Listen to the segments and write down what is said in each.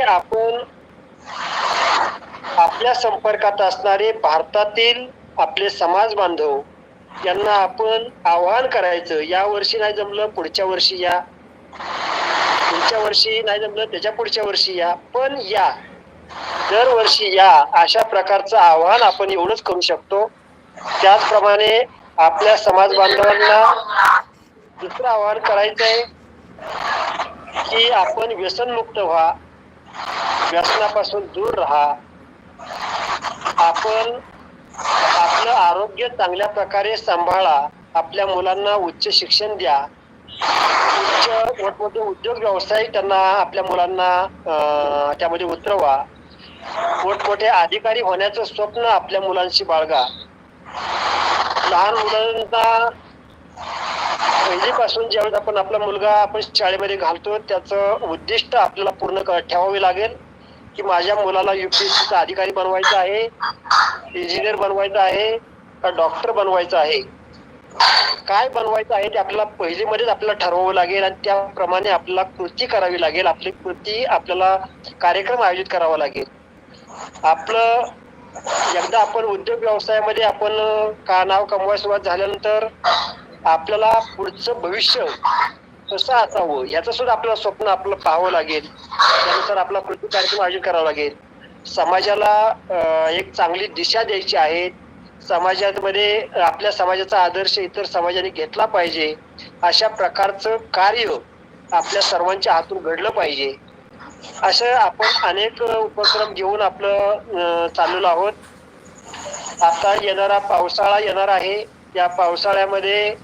आपण आपल्या संपर्कात असणारे भारतातील आपले समाज बांधव यांना आपण आवाहन करायचं या वर्षी नाही जमलं पुढच्या वर्षी या. पुढच्या वर्षी नाही जमलं त्याच्या पुढच्या वर्षी या. पण या. दरवर्षी या अशा प्रकारचं आवाहन आपण एवढंच करू शकतो. त्याचप्रमाणे आपल्या समाज बांधवांना दुसरं आवाहन करायचंय की आपण व्यसनमुक्त व्हा. व्यसनापासून दूर राहा. आपण आपलं आरोग्य चांगल्या प्रकारे सांभाळा. आपल्या मुलांना उच्च शिक्षण द्या. उच्च मोठमोठे उद्योग व्यवसाय त्यांना आपल्या मुलांना अं, त्यामध्ये उतरवा. मोठमोठे अधिकारी होण्याचं स्वप्न आपल्या मुलांशी बाळगा. लहान मुलांना पहिलीपासून ज्यावेळेस आपण आपला मुलगा आपण शाळेमध्ये घालतो त्याचं उद्दिष्ट आपल्याला पूर्ण ठेवावे लागेल की माझ्या मुलाला युपीएससीचा अधिकारी बनवायचा आहे इंजिनियर बनवायचा आहे का डॉक्टर बनवायचा आहे. काय बनवायचं आहे ते आपल्याला पहिलीमध्येच आपल्याला ठरवावं लागेल आणि त्याप्रमाणे आपल्याला कृती करावी लागेल. आपली कृती आपल्याला कार्यक्रम आयोजित करावा लागेल. आपलं एकदा आपण उद्योग व्यवसायामध्ये आपण का नाव कमवायला सुरुवात झाल्यानंतर आपल्याला पुढचं भविष्य कसं असावं याचं सुद्धा आपल्याला स्वप्न आपलं पाहावं लागेल. त्यानुसार आपला कृती कार्यक्रम आयोजित करावा लागेल. समाजाला एक चांगली दिशा द्यायची आहे. समाजामध्ये आपल्या समाजाचा आदर्श इतर समाजाने घेतला पाहिजे. अशा प्रकारचं कार्य आपल्या सर्वांच्या हातून घडलं पाहिजे. असं आपण अनेक उपक्रम घेऊन आपलं चाललो चाललेलो आहोत. आता येणारा पावसाळा येणार आहे. या पावसाळ्यामध्ये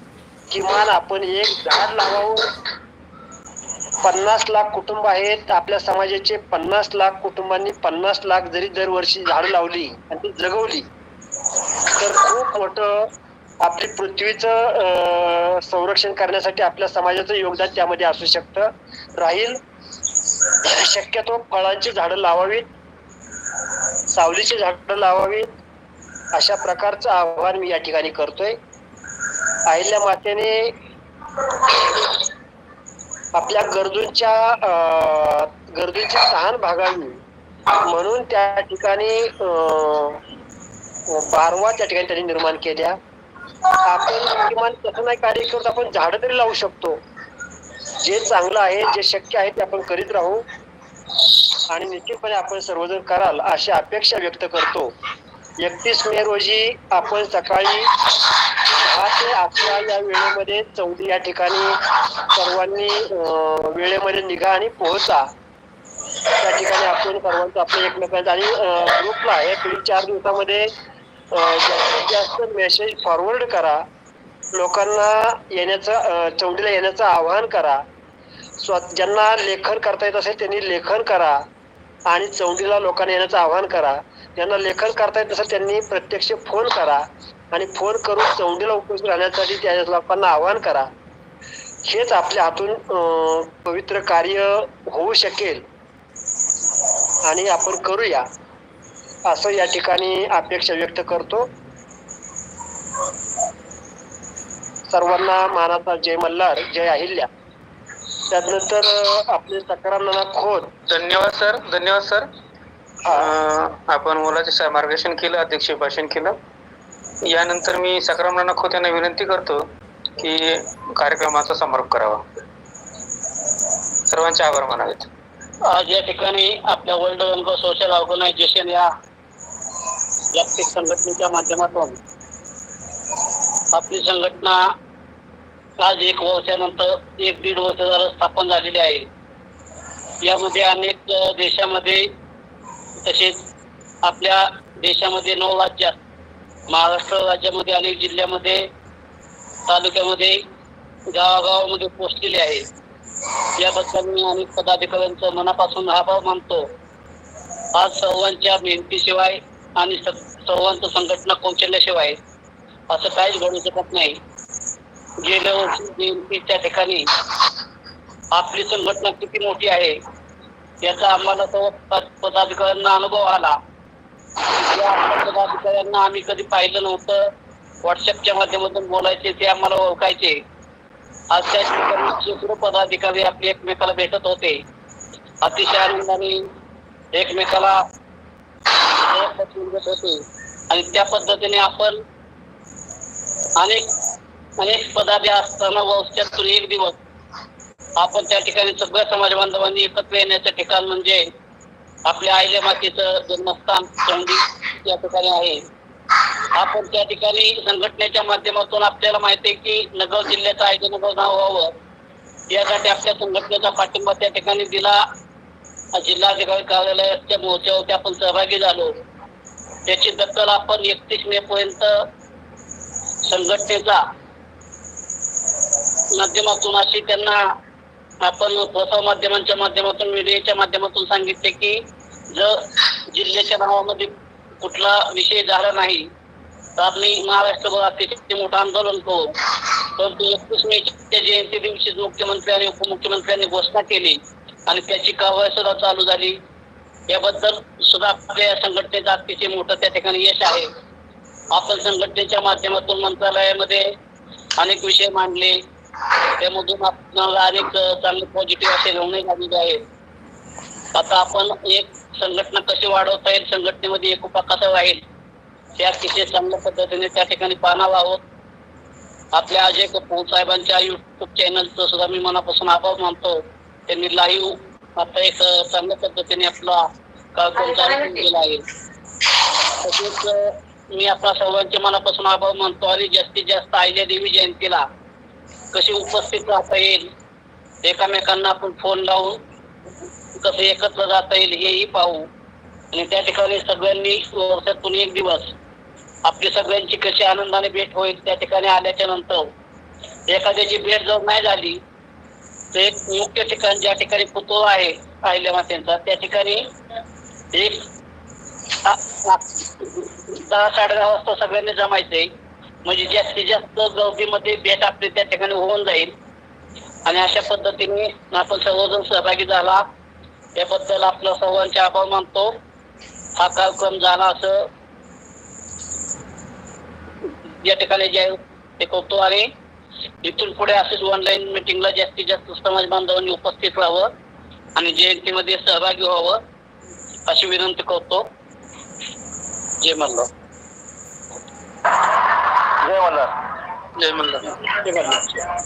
किमान आपण एक झाड लावावं. पन्नास लाख कुटुंब आहेत. आपल्या समाजाचे पन्नास लाख कुटुंबांनी पन्नास लाख जरी दरवर्षी झाड लावली आणि ती जगवली तर खूप मोठं आपली पृथ्वीचं संरक्षण करण्यासाठी आपल्या समाजाचं योगदान त्यामध्ये असू शकतं. राहील. शक्यतो फळांची झाडं लावावीत. सावलीची झाडं लावावीत. अशा प्रकारचं आव्हान मी या ठिकाणी करतोय. अहिल्या मातेने आपल्या गरजूंच्या अं, गरजूंची तहान भागावी. म्हणून त्या ठिकाणी अं, बारवा त्या ठिकाणी त्यांनी निर्माण केल्या. आपण किमान तसं नाही कार्य करत आपण झाडं तरी लावू शकतो. जे चांगलं आहे जे शक्य आहे ते आपण करीत राहू. आणि निश्चितपणे आपण सर्वजण कराल अशी अपेक्षा व्यक्त करतो. एकतीस मे रोजी आपण सकाळी दहा ते अकरा या वेळेमध्ये चौदी या ठिकाणी सर्वांनी वेळेमध्ये निघा आणि पोहोचा. त्या ठिकाणी आपण सर्वांचं आपलं एकमेकांचं आणि ग्रुपला एक तीन चार दिवसामध्ये जास्तीत जास्त मेसेज फॉरवर्ड करा. लोकांना येण्याचं अं, चौंडीला येण्याचं आवाहन करा. स्व ज्यांना लेखन करता येत असेल त्यांनी लेखन करा आणि चौंडीला लोकांना येण्याचं आवाहन करा. ज्यांना लेखन करता येत असेल त्यांनी प्रत्यक्ष फोन करा. आणि फोन करून चौंडीला उपस्थित राहण्यासाठी त्या लोकांना आवाहन करा. हेच आपल्या हातून पवित्र कार्य होऊ शकेल. आणि आपण करूया. असं या ठिकाणी अपेक्षा व्यक्त करतो. सर्वांना मानाचा जय मल्हार जय अहिल्या. त्यानंतर आपले सकाराम नाना खोत. धन्यवाद सर. धन्यवाद सर. आपण मुलाचे मार्गदर्शन केलं अध्यक्ष भाषण केलं. यानंतर मी सकाराम नाना खोत यांना विनंती करतो की कार्यक्रमाचा समारोप करावा. सर्वांचे आभार मानावेत. आज या ठिकाणी आपल्या वर्ल्ड बँक सोशल ऑर्गनायझेशन या जागतिक संघटनेच्या माध्यमातून आपली संघटना आज एक वर्षानंतर एक दीड वर्ष झालं स्थापन झालेली आहे. यामध्ये अनेक देशामध्ये तसेच आपल्या देशामध्ये नऊ राज्यात महाराष्ट्र राज्यामध्ये अनेक जिल्ह्यामध्ये तालुक्यामध्ये गावागावामध्ये पोहोचलेले आहे याबद्दल मी अनेक पदाधिकाऱ्यांचं मनापासून आभार मानतो. आज सर्वांच्या मेहनतीशिवाय आणि स- सर्वांचं संघटना कौशल्याशिवाय असं काहीच घडू शकत नाही. गेल्या वर्षी जयंतीच्या ठिकाणी आपली संघटना किती मोठी आहे याचा आम्हाला सर्व पदाधिकाऱ्यांना अनुभव आला. या पदाधिकाऱ्यांना आम्ही कधी पाहिलं नव्हतं. व्हॉट्सअपच्या माध्यमातून बोलायचे ते आम्हाला ओळखायचे. आज त्या ठिकाणी पदाधिकारी आपले एकमेकाला भेटत होते. अतिशय आनंदाने एकमेकाला होते. आणि त्या पद्धतीने आपण अनेक अनेक पदाधी असताना वर्षातून एक दिवस आपण त्या ठिकाणी सगळ्या समाज बांधवांनी एकत्र येण्याचं ठिकाण म्हणजे आपल्या आईले मातेचं जन्मस्थान चौंडी या ठिकाणी आहे. आपण त्या ठिकाणी संघटनेच्या माध्यमातून आपल्याला माहिती आहे की नगर जिल्ह्याचं आयजे नगर नाव व्हावं. यासाठी आपल्या संघटनेचा पाठिंबा त्या ठिकाणी दिला. जिल्हाधिकारी कार्यालयाच्या महोत्सवात आपण सहभागी झालो. त्याची दखल आपण एकतीस मे पर्यंत संघटनेचा माध्यमातून अशी त्यांना आपण प्रसार माध्यमांच्या माध्यमातून मीडियाच्या माध्यमातून सांगितले की जर जिल्ह्याच्या नावामध्ये कुठला विषय झाला नाही तर आम्ही महाराष्ट्रभर अतिशय मोठं आंदोलन करू परंतु एकतीस मेच्या जयंती दिवशी मुख्यमंत्री आणि उपमुख्यमंत्र्यांनी घोषणा केली आणि त्याची कारवाई सुद्धा चालू झाली. याबद्दल सुद्धा आपल्या या संघटनेचं अतिशय मोठं त्या ठिकाणी यश आहे. आपण संघटनेच्या माध्यमातून मंत्रालयामध्ये अनेक विषय मांडले. त्यामधून आपल्याला अनेक चांगले पॉझिटिव्ह असे निर्णय झालेले आहेत. आता आपण एक संघटना कशी वाढवता येईल संघटनेमध्ये एकोपा कसा राहील त्या अतिशय चांगल्या पद्धतीने त्या ठिकाणी पाहणार आहोत. आपल्या अजय कपूर साहेबांच्या युट्यूब चॅनलचं सुद्धा मी मनापासून आभार मानतो. त्यांनी लाईव्ह आता एक चांगल्या पद्धतीने आपला कार्यक्रम चालू केलेला आहे. तसेच मी आपल्या सर्वांचे मनापासून आभार मानतो आणि जास्तीत जास्त आहिल्या देवी जयंतीला कशी उपस्थित राहता येईल? एकामेकांना आपण फोन लावून कसं एकत्र जाता येईल हेही पाहू. आणि त्या ठिकाणी सगळ्यांनी वर्षातून एक दिवस आपली सगळ्यांची कशी आनंदाने भेट होईल त्या ठिकाणी आल्याच्यानंतर एखाद्याची भेट जर नाही झाली तर एक मुख्य ठिकाण ज्या ठिकाणी पुतळा आहे अहिल्या मातेंचा त्या ठिकाणी एक दहा साडे दहा वाजता सगळ्यांनी जमायचंय. म्हणजे जास्तीत जास्त गर्दीमध्ये भेट आपली त्या ठिकाणी होऊन जाईल. आणि अशा पद्धतीने आपण सर्वजण सहभागी झाला. याबद्दल आपला सर्वांचे आभार मानतो. हा कार्यक्रम झाला असं या ठिकाणी जे ते करतो आणि इथून पुढे असेच ऑनलाईन मिटिंगला जास्तीत जास्त समाज बांधवांनी उपस्थित राहावं आणि जयंतीमध्ये सहभागी व्हावं अशी विनंती करतो. जे म्हणलं जय मल्हार. जय मल्हार.